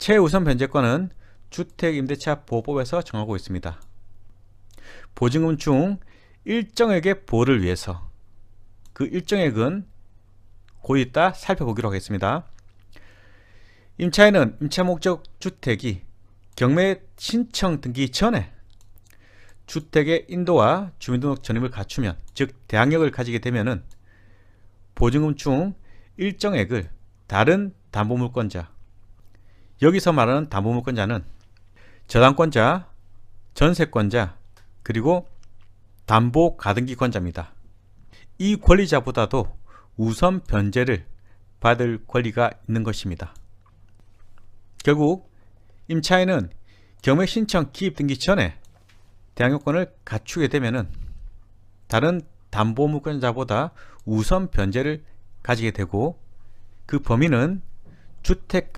최우선 변제권은 주택임대차 보호법에서 정하고 있습니다. 보증금 중 일정액의 보호를 위해서 그 일정액은 곧 이따 살펴보기로 하겠습니다. 임차인은 임차 목적 주택이 경매 신청 등기 전에 주택의 인도와 주민등록 전입을 갖추면 즉 대항력을 가지게 되면은 보증금 중 일정액을 다른 담보물권자 여기서 말하는 담보물권자는 저당권자, 전세권자, 그리고 담보 가등기권자입니다. 이 권리자보다도 우선 변제를 받을 권리가 있는 것입니다. 결국 임차인은 경매 신청 기입 등기 전에 대항력권을 갖추게 되면은 다른 담보물권자보다 우선 변제를 가지게 되고 그 범위는 주택